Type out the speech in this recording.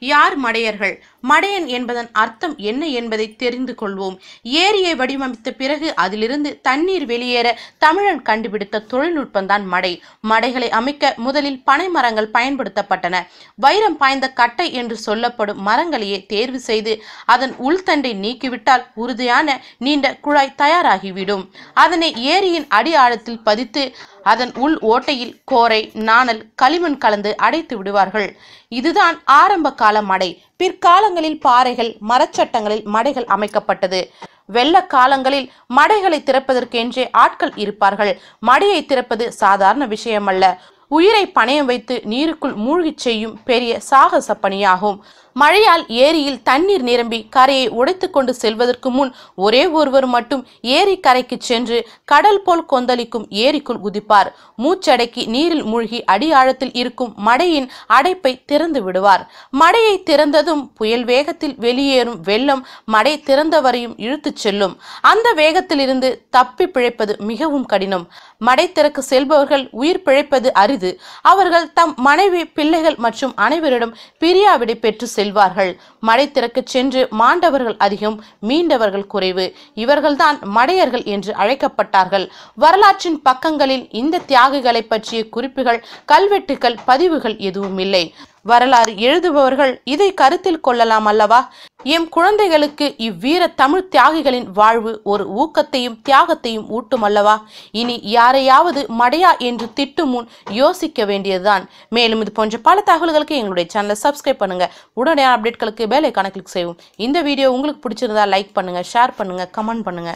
யார் மடையர்கள்? மடையன் என்பதன் அர்த்தம் என்ன என்பதை தெரிந்து கொள்வோம். ஏரியை வடிவமைத்த பிறகு அதிலிருந்து தண்ணீர் வெளியேற தமிழன் கண்டுபிடித்த தொழில்நுட்பம்தான் மடை. மடைகளை அமைக்க முதலில் பனை மரங்கள் பயன்படுத்தப்பட்டன. வைரம் பாய்ந்த கட்டை என்று சொல்லப்படும் மரங்களையே தேர்வு செய்து அதன் உள்தண்டை நீக்கிவிட்டால் உறுதியான நீண்ட குழாய் தயாராகிவிடும். அதனை ஏரியின் அடி ஆழத்தில் பதித்து அதன் உள் ஓட்டையில் கோரை நாணல் களிமண் கலந்து அடைத்து விடுவார்கள். இதுதான் ஆரம்ப கால மடை. பிற்காலங்களில் பாறைகள் மரச்சட்டங்களில் மடைகள் அமைக்கப்பட்டது. வெள்ள காலங்களில் மடைகளை திறப்பதற்கென்றே ஆட்கள் இருப்பார்கள். மடையை திறப்பது சாதாரண விஷயமல்ல. உயிரை பணயம் வைத்து நீருக்குள் மூழ்கிச் செய்யும் பெரிய சாகச பணியாகும். மழையால் ஏரியில் தண்ணீர் நிரம்பி கரையை உடைத்து கொண்டு செல்வதற்கு முன் ஒரே ஒருவர் மட்டும் ஏரி கரைக்கு சென்று கடல் போல் கொந்தளிக்கும் ஏரிக்குள் குதிப்பார். மூச்சடக்கி நீரில் மூழ்கி அடி ஆழத்தில் இருக்கும் மடையின் அடைப்பை திறந்து விடுவார். மடையை திறந்ததும் புயல் வேகத்தில் வெளியேறும் வெள்ளம் மடை திறந்தவரையும் இழுத்துச் செல்லும். அந்த வேகத்திலிருந்து தப்பி பிழைப்பது மிகவும் கடினம். மடை திறக்க செல்பவர்கள் உயிர் பிழைப்பது அரிது. அவர்கள் தம் மனைவி பிள்ளைகள் மற்றும் அனைவரிடம் பிரியாவிடை பெற்று செல்வார்கள். மடை திறக்கச் சென்று மாண்டவர்கள் அதிகம் மீண்டவர்கள் குறைவு. இவர்கள்தான் மடையர்கள் என்று அழைக்கப்பட்டார்கள். வரலாற்றின் பக்கங்களில் இந்த தியாகிகளை பற்றிய குறிப்புகள் கல்வெட்டுகள் பதிவுகள் எதுவும் இல்லை வரலாறு எழுதுபவர்கள் இதை கருத்தில் கொள்ளலாம் அல்லவா? எம் குழந்தைகளுக்கு இவ்வீர தமிழ் தியாகிகளின் வாழ்வு ஒரு ஊக்கத்தையும் தியாகத்தையும் ஊட்டும் அல்லவா? இனி யாரையாவது மடையா என்று திட்டும் முன் யோசிக்க வேண்டியதுதான். மேலும் இது போன்ற பல தகவல்களுக்கு எங்களுடைய சேனலை சப்ஸ்கிரைப் பண்ணுங்க. உடனடியான அப்டேட்களுக்கு பெல் ஐக்கானை கிளிக் செய்வோம் இந்த வீடியோ உங்களுக்கு பிடிச்சிருந்தா லைக் பண்ணுங்க ஷேர் பண்ணுங்க கமெண்ட் பண்ணுங்க.